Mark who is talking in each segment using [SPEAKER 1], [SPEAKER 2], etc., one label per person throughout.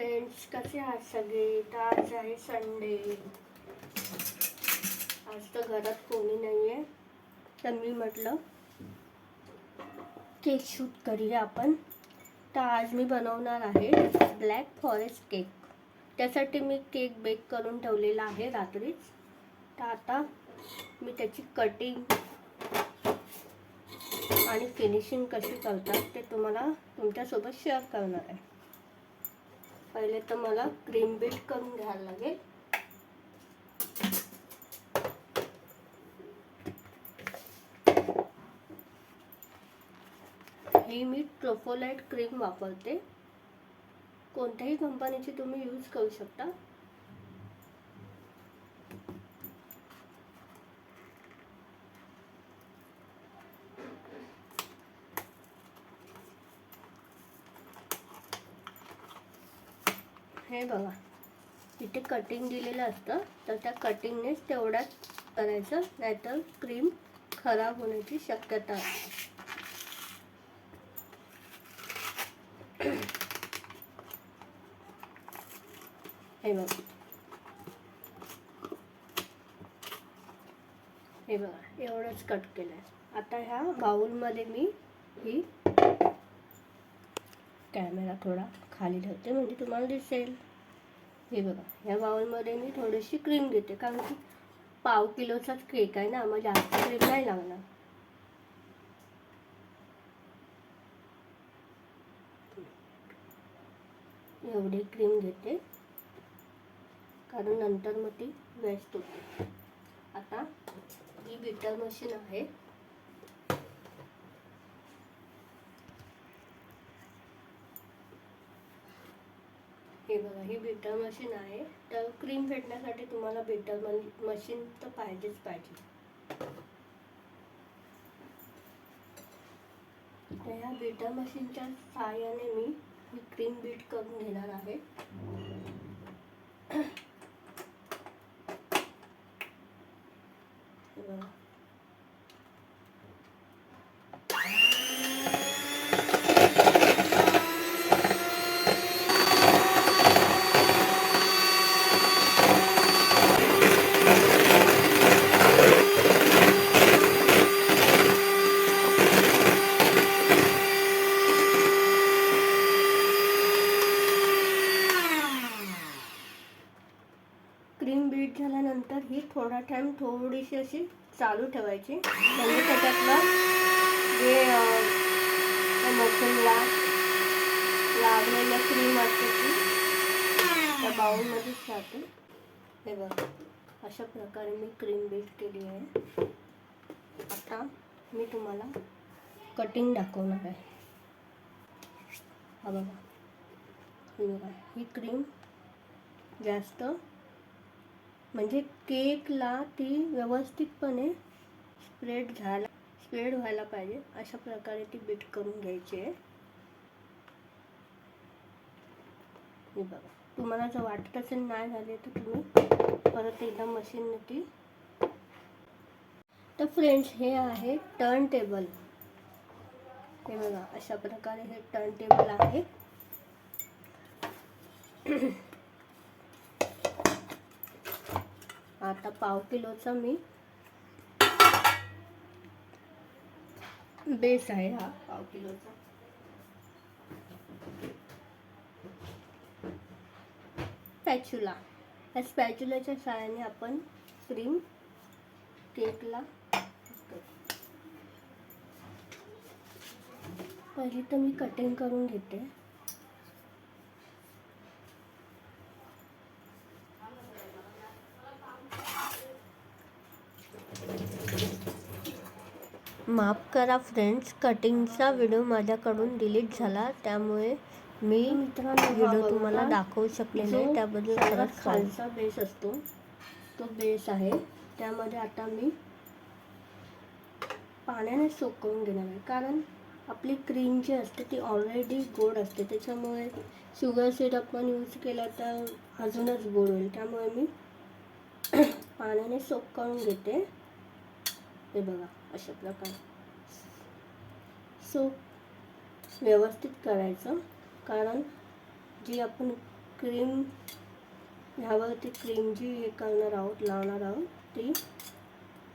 [SPEAKER 1] Friends कसे आहात सगळे? तर आज आहे संडे आज तर घरात कोणी नाही आहे तर मी म्हटलं केक शूट करूया आपण. तर आज मी बनवणार आहे ब्लॅक फॉरेस्ट केक त्यासाठी मी केक बेक करून ठेवलेला आहे रात्रीच. तर आता मी त्याची कटिंग आणि फिनिशिंग कशी करतात ते तुम्हाला तुमच्यासोबत शेअर करणार आहे. पहिले तर मला क्रीम बीट करून घ्यायला लागेल. ही मी ट्रोफोलाइट क्रीम वापरते. कोणत्याही कंपनीची तुम्ही यूज करू शकता. हे बघा. इथे कटिंग दिलेलं असतं. तर त्या कटिंगनेच तेवढ्याच करायचं. नाहीतर क्रीम खराब होण्याची शक्यता असते. हे बघा. हे बघा. एवढंच कट केलं आहे आता ह्या बाऊलमध्ये मी ही कॅमेरा थोडा खाली ठेवते. म्हणजे तुम्हाला दिसेल. हे बघा ह्या बाउलमध्ये मी थोडीशी क्रीम घेते कारण की पाव किलोचाच केक आहे ना मग जास्त क्रीम नाही लागणार. एवढी क्रीम घेते कारण नंतर मग ती वेस्ट होते. आता ही बिटर मशीन आहे. हे बघा ही बीटर मशीन आहे. तर क्रीम फेटण्यासाठी तुम्हाला बीटर मशीन तर पाहिजेच पाहिजे. तर ह्या बीटर मशीनच्या सहाय्याने मी ही क्रीम बीट करून घेणार आहे. बघा क्रीम बीट झाल्यानंतर ही थोडा थोडीशी अशी चालू ठेवायची. म्हणजे त्याच्यातलं जे त्या मशीनला लागलेलं क्रीम असते ती त्या बाउलमध्येच राहते हे बघा अशा प्रकारे मी क्रीम बीट केली आहे. आता मी तुम्हाला कटिंग दाखवणार आहे. हा बघा. ही क्रीम जास्त म्हणजे केकला ती व्यवस्थितपणे स्प्रेड झाला स्प्रेड व्हायला पाहिजे. अशा प्रकारे ती बीट करून घ्यायची आहे. हे बघा. तुम्हाला जर वाटत असेल नाही झाले तर तुम्ही परत एकदा मशीनने ती तर फ्रेंड्स हे आहे टर्न टेबल हे बघा अशा प्रकारे हे टर्न टेबल आहे. आता पाव किलोचा मी बेस आहे हा. पाव किलोचा. स्पॅच्युला. या स्पॅच्युलाच्या सहाय्याने आपण क्रीम केकला पहिली तर मी कटिंग करून घेते. माफ करा फ्रेंड्स. कटिंगचा व्हिडिओ माझ्याकडून डिलीट झाला. त्यामुळे मी व्हिडिओ तुम्हाला दाखवू शकले नाही. त्याबद्दल खरंच खालचा बेस असतो तो बेस आहे. त्यामध्ये आता मी पाण्याने सोक करून घेणार आहे. कारण आपली क्रीम जी असते ती ऑलरेडी गोड असते. त्याच्यामुळे शुगर सिरप पण यूज केला तर अजूनच गोड होईल. त्यामुळे मी पाण्याने सोक करून घेते. हे बघा अशा प्रकारे. सो व्यवस्थित करायचं. कारण जी आपण क्रीम ह्यावरती क्रीम जी हे करणार आहोत लावणार आहोत ती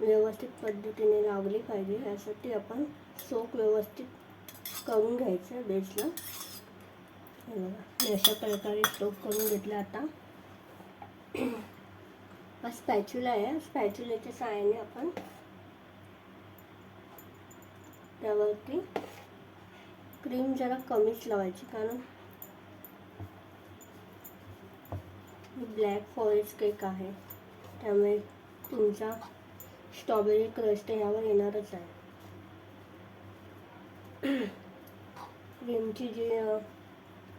[SPEAKER 1] व्यवस्थित पद्धतीने लावली पाहिजे. यासाठी आपण सोप व्यवस्थित करून घ्यायचं बेसला हे बघा मी अशा प्रकारे सोप करून घेतला आता. हा स्पॅच्युला आहे. स्पॅच्युलाच्या सहाय्याने आपण त्यावरती क्रीम जरा कमीच लावायची कारण ब्लॅक फॉरेस्ट केक आहे. त्यामुळे तुमचा स्ट्रॉबेरी क्रस्ट ह्यावर येणारच आहे. क्रीमची जी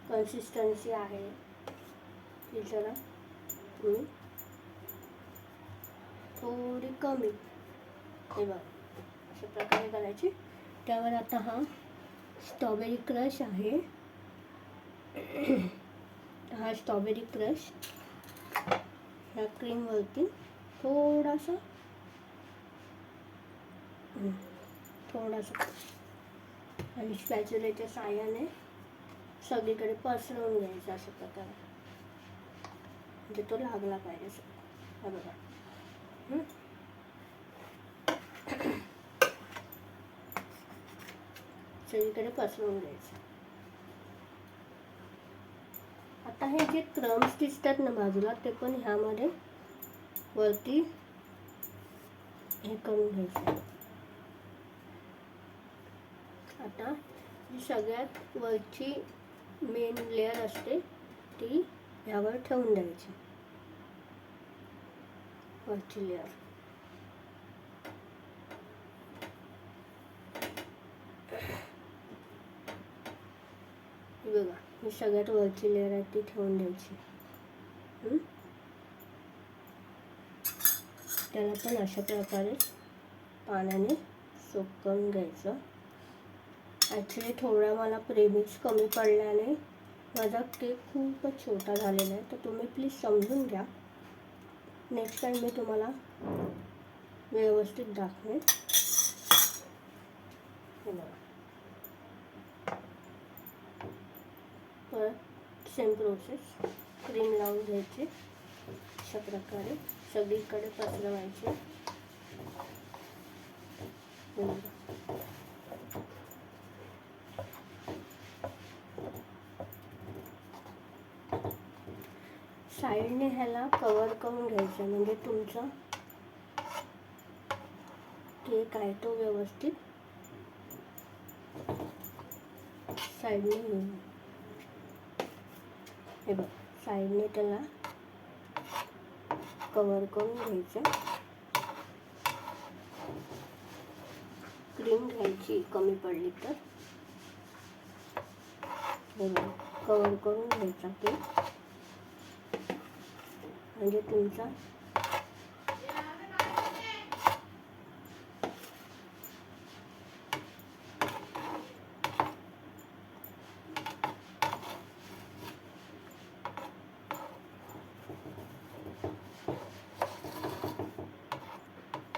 [SPEAKER 1] कन्सिस्टन्सी आहे ती जरा तुम्ही थोडी कमी हे बघा अशा प्रकारे करायची. त्यावर आता हा स्ट्रॉबेरी क्रश आहे. हा स्ट्रॉबेरी क्रश ह्या क्रीमवरती थोडासा थोडासा आणि स्पॅच्युलेच्या साह्याने सगळीकडे पसरवून घ्यायचा अशा प्रकारे. म्हणजे तो लागला पाहिजे सगळं. हा बघा हं? सगळीकडे पसरवून घ्यायचं. आता हे जे क्रम्स दिसतात ना बाजूला ते पण ह्यामध्ये वरती हे करून घ्यायचं. आता जी सगळ्यात वरची मेन लेअर असते ती ह्यावर ठेवून द्यायची. वरची लेअर बघा मी सगळ्यात वरची लेअर आहे ती ठेवून द्यायची. त्याला पण अशा प्रकारे पाण्याने सोप करून घ्यायचं. ॲक्च्युली थोडा मला प्रेमिक्स कमी पडल्याने माझा केक खूपच छोटा झालेला आहे तर तुम्ही प्लीज समजून घ्या. नेक्स्ट टाईम मी तुम्हाला व्यवस्थित दाखवेन हे बघा परत सेम प्रोसेस क्रीम लावून घ्यायची. अशा प्रकारे सगळीकडे पसरवायचे. साईडने ह्याला कवर करून घ्यायचं म्हणजे तुमचा केक आहे तो व्यवस्थित साईडने घेऊन हे बघ साईडने त्याला कवर करून घ्यायचं. क्रीम घ्यायची कमी पडली तर. हे बघ कवर करून घ्यायचा केक म्हणजे तुमचा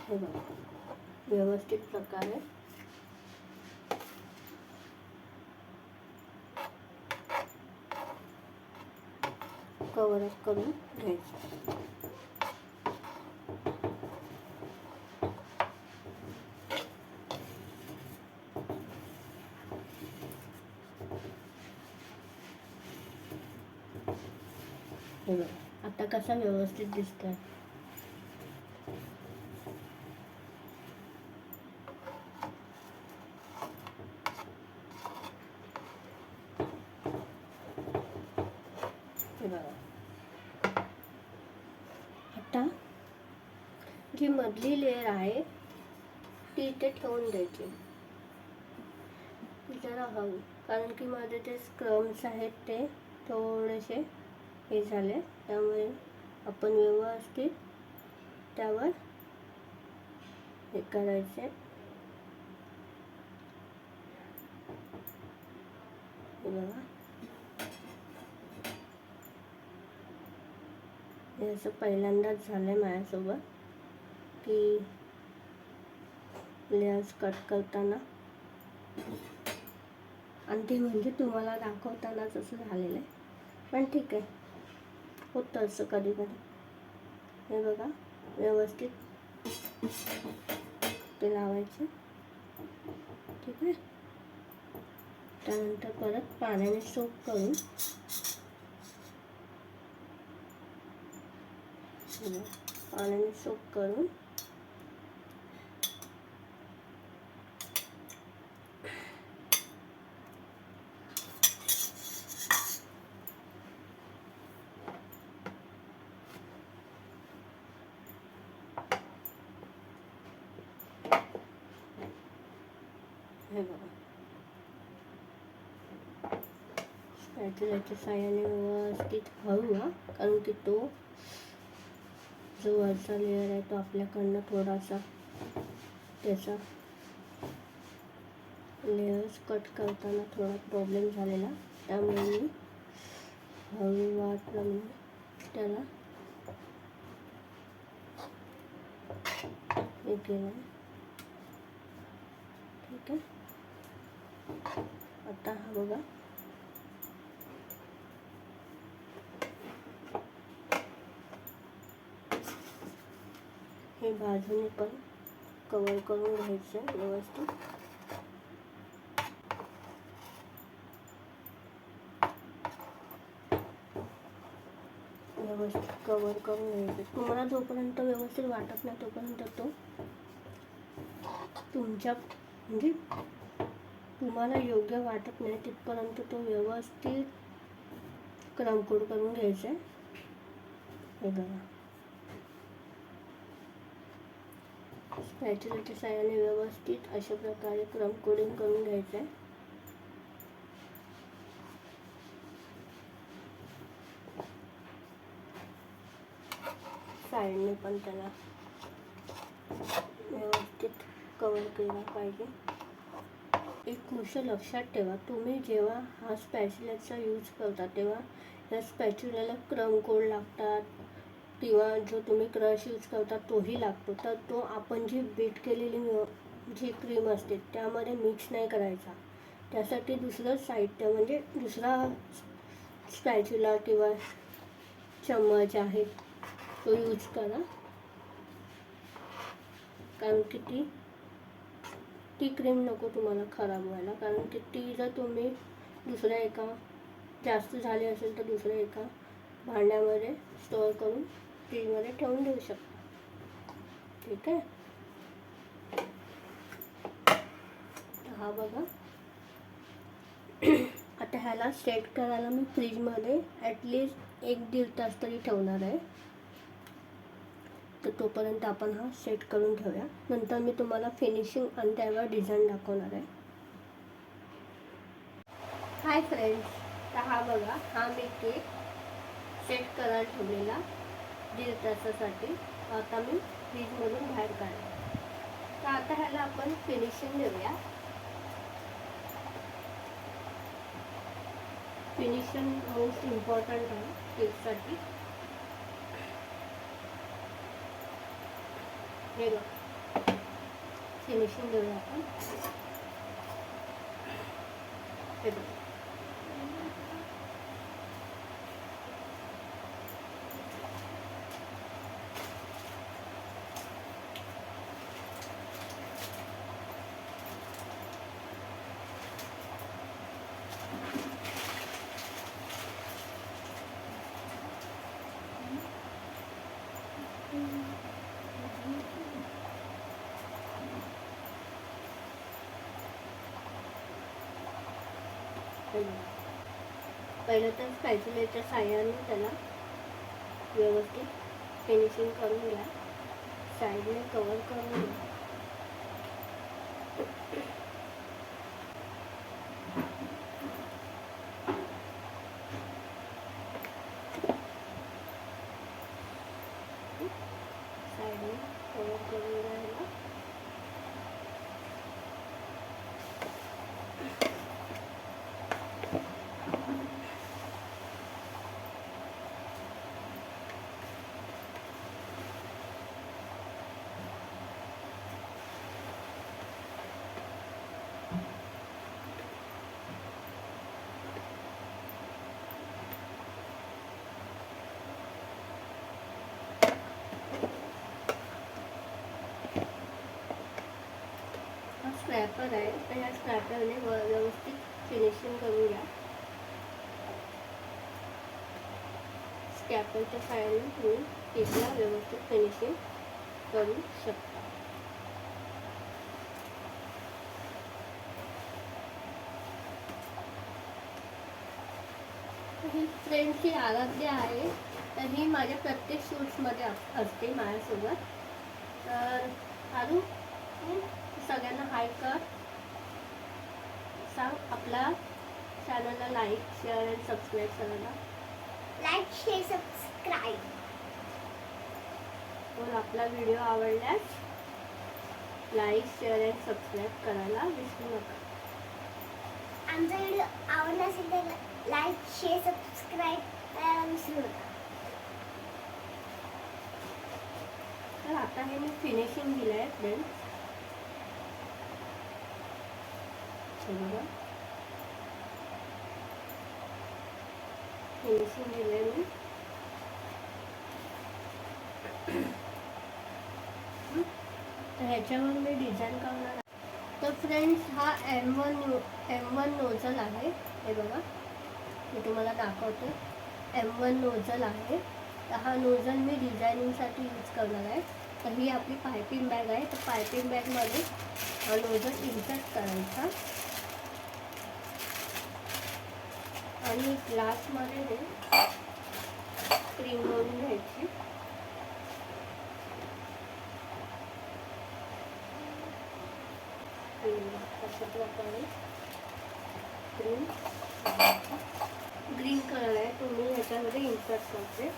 [SPEAKER 1] हे बघा व्यवस्थित प्रकारे. कवर अप करून घ्यायचं. आता कसा व्यवस्थित दिसतोय हे बघा आता जी मधली लेअर आहे? ती इथे ठेवून द्यायची. जरा हवी कारण की माझे जे स्क्रम्स आहेत ते थोडेसे हे झाले. त्यामुळे आपण व्यवस्थित त्यावर हे करायचे. बघा. हे असं पहिल्यांदाच झालं आहे माझ्यासोबत. की लेअर्स कट करताना. आणि ते म्हणजे तुम्हाला दाखवतानाच असं झालेलं आहे. पण ठीक आहे. होतं असं कधी कधी हे बघा व्यवस्थित ते लावायचे. ठीक आहे. त्यानंतर परत पाण्याने सोप करून पाण्याने सोप करून हे बघा स्पॅच्युलाच्या साह्याने व्यवस्थित हळू हा. कारण की तो जो वरचा लेअर आहे तो आपल्याकडनं थोडासा त्याचा लेअर्स कट करताना थोडा प्रॉब्लेम झालेला. त्यामुळे मी हळूवारप्रमाणे त्याला हे केलं. ठीक आहे. आता हा बघा. हे बाजूने पण कवर करून घ्यायचं व्यवस्थित. व्यवस्थित कवर करून घ्यायचं तुम्हाला जोपर्यंत व्यवस्थित वाटत नाही तोपर्यंत तो तुमच्या म्हणजे तुम्हाला योग्य वाटत नाही तिथपर्यंत तो व्यवस्थित क्रमकोड करून घ्यायचा आहे. हे बघा. स्पॅच्युलाच्या साह्याने व्यवस्थित अशा प्रकारे क्रम कोडिंग करून घ्यायचं आहे साईडने पण त्याला व्यवस्थित कवर केला पाहिजे. एक गोष्ट लक्षात ठेवा तुम्ही जेव्हा हा स्पॅच्युलाचा यूज करता तेव्हा या स्पॅच्युलाला क्रम कोड लागतात किंवा जो तुम्ही क्रश यूज करता तोही लागतो. तर तो आपण जी बीट केलेली जी क्रीम असते त्यामध्ये मिक्स नाही करायचा. त्यासाठी दुसरं साहित्य म्हणजे दुसरा स्पॅच्युला किंवा चम्मच आहे तो यूज करा. कारण की ती ती क्रीम नको तुम्हाला खराब व्हायला. कारण की ती जर तुम्ही दुसऱ्या एका जास्त झाली असेल तर दुसऱ्या एका भांड्यामध्ये स्टोअर करून फ्रीजमध्ये ठेवून देऊ शकता. ठीक आहे? हा बघा. आता ह्याला सेट करायला मी फ्रीजमध्ये ॲटलिस्ट एक दीड तास तरी ठेवणार आहे. तर तोपर्यंत आपण हा सेट करून ठेवूया. नंतर मी तुम्हाला फिनिशिंग आणि त्यावर डिझाईन दाखवणार आहे. हाय फ्रेंड्स तर हा बघा हा मी केक सेट करायला ठेवलेला. दीड तासासाठी आता मी फ्रीजमधून बाहेर काढले तर आता ह्याला आपण फिनिशिंग देऊया. फिनिशिंग मोस्ट इम्पॉर्टंट आहे केकसाठी. हे बघ. फिनिशिंग देऊया आपण. हे बघ. पहिलं तर स्पॅच्युलेच्या साह्याने त्याला व्यवस्थित फिनिशिंग करून घ्या. साईडने कवर करून घ्या साईडने कवर करून घ्यायला स्क्रॅपर आहे. तर ह्या स्क्रॅपरने व्यवस्थित फिनिशिंग करून घ्या. स्कॅपरच्या साह्याने तुम्ही केकला व्यवस्थित फिनिशिंग करू शकता. ही फ्रेंडची आराध्य आहे. तर ही माझ्या प्रत्येक शूट्समध्ये असते माझ्यासोबत. तर आरू सगळ्यांना हाय कर. सांग आपल्या चॅनलला लाईक शेअर आणि सबस्क्राईब करायला.
[SPEAKER 2] लाईक शेअर सबस्क्राईब
[SPEAKER 1] व आपला व्हिडिओ आवडल्यास लाईक शेअर आणि सबस्क्राईब करायला विसरू नका.
[SPEAKER 2] आमचा व्हिडिओ आवडला असेल तर लाईक शेअर सबस्क्राईब करायला विसरू नका.
[SPEAKER 1] तर आता हे मी फिनिशिंग दिलं आहे फ्रेंड्स बघा फिनिशिंग दिलं तर ह्याच्यावर मी डिझाईन करणार आहे. तर फ्रेंड्स हा M one M one nozzle आहे. हे बघा. मी तुम्हाला दाखवते. एम वन नोझल आहे. तर हा नोझल मी डिझायनिंगसाठी यूज करणार आहे. तर ही आपली पायपिंग बॅग आहे. तर पायपिंग बॅगमध्ये हा नोझल इन्सर्ट करायचा. आणि ग्लासमध्ये हे क्रीम करून घ्यायची. क्रीम अशा प्रकारे क्रीम ग्रीन कलर आहे तो मी ह्याच्यामध्ये इन्सर्ट करते.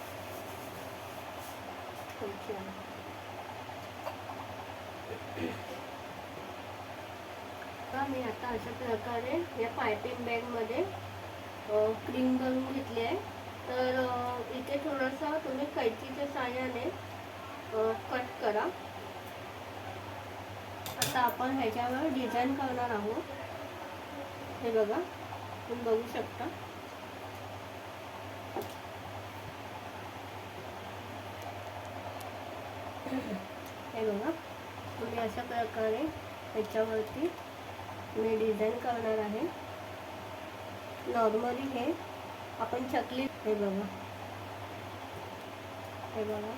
[SPEAKER 1] मी आता अशा प्रकारे या पायपिंग बॅगमध्ये क्रीम बनवून घेतली आहे. तर इथे थोडंसं तुम्ही कैचीच्या साह्याने कट करा. आता आपण ह्याच्यावर डिझाईन करणार आहोत. हे बघा तुम्ही बघू शकता. हे बघा तुम्ही अशा प्रकारे ह्याच्यावरती मी डिझाईन करणार आहे. नॉर्मली हे आपण चकली हे बघा. हे बघा.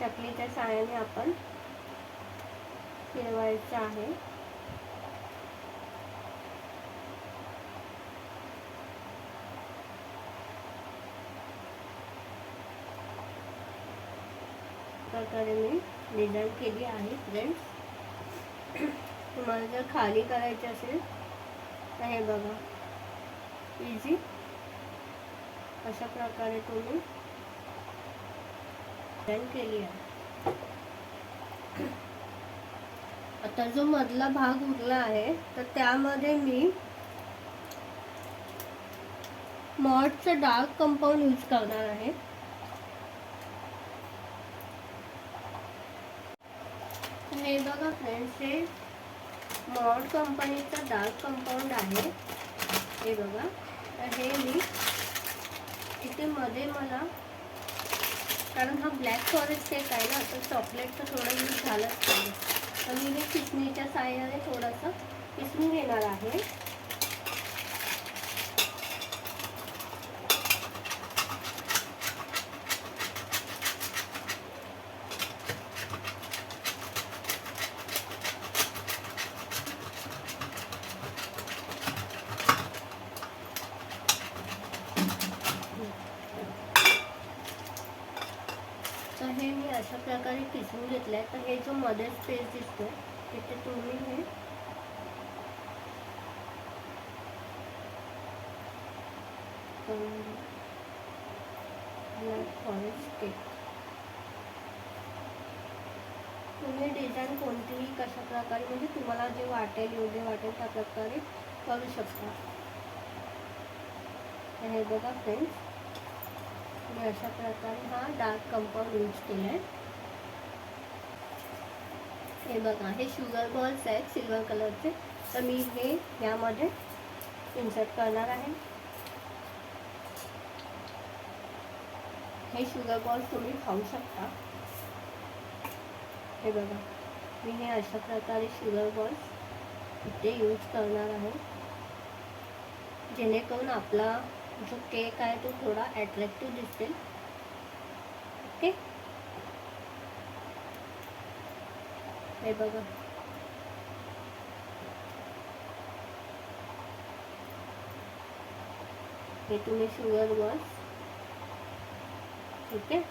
[SPEAKER 1] चकलीच्या साह्याने आपण फिरवायचं आहे. प्रकारे मी डिझाईन केली आहे फ्रेंड्स तुम्हाला जर खाली करायची असेल तर हे बघा. इझी अशा प्रकारे तुम्ही डिझाईन केली आहे. आता जो मधला भाग उरला आहे तर त्यामध्ये मी मॉडचं डार्क कंपाऊंड यूज करणार आहे. हे बघा फ्रेंड्स हे मॉड कंपनीचं डार्क कंपाऊंड आहे. हे बघा. तर हे मी इथे मध्ये मला कारण हा ब्लॅक फॉरेस्ट केक आहे ना तर चॉकलेटचं थोडं यूज झालंच पाहिजे. तर मी हे किसणीच्या साह्याने थोडंसं किसून घेणार आहे तर हे मी अशा किसून घेतलं आहे तर हे जो मध्ये स्पेस दिसतो तिथे तुम्ही हे फॉरेस्ट केक तुम्ही डिझाईन कोणतीही कशा प्रकारे म्हणजे तुम्हाला जे वाटेल योग्य वाटेल त्या प्रकारे करू शकता. हे बघा फ्रेंड्स मी अशा प्रकारे हा डार्क कंपाऊंड यूज केला आहे हे बघा हे शुगर बॉल्स आहेत सिल्वर कलरचे तर मी हे यामध्ये इन्सर्ट करणार आहे. हे शुगर बॉल्स तुम्ही खाऊ शकता. हे बघा मी हे अशा प्रकारे शुगर बॉल्स इथे यूज करणार आहे. जेणेकरून आपला जो केक आहे तो थोडा ॲट्रॅक्टिव्ह दिसेल. हे बघा. हे तुम्ही शुगर बॉल्स ठीक आहे?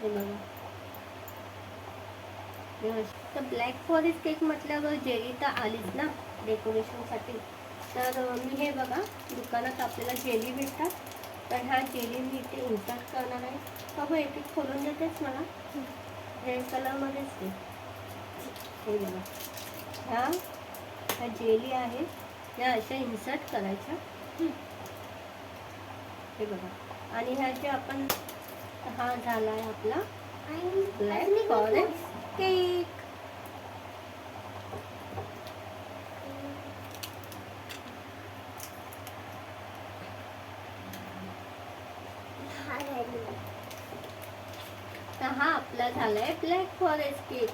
[SPEAKER 1] हे बघा. तर ब्लॅक फॉरेस्ट केक म्हटल्यावर जेली तर आलीच ना डेकोरेशनसाठी तर मी हे बघा दुकानात आपल्याला जेली भेटतात. तर ह्या जेली मी इथे इन्सर्ट करणार आहे. बाबा एक एक खोलून देतेस मला? रेड कलरमध्येच ते हे बघा. ह्या ह्या जेली आहेत या अशा इन्सर्ट करायच्या. हे बघा. आणि ह्या जे आपण हा झाला आहे आपला ब्लॅक फॉरेस्ट केक
[SPEAKER 2] हा राहिला.
[SPEAKER 1] तर हा झाला आहे ब्लॅक फॉरेस्ट केक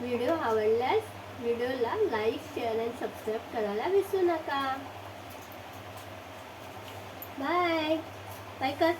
[SPEAKER 1] व्हिडिओ आवडल्यास व्हिडिओला लाईक शेअर आणि सबस्क्राईब करायला विसरू नका. बाय बाय कर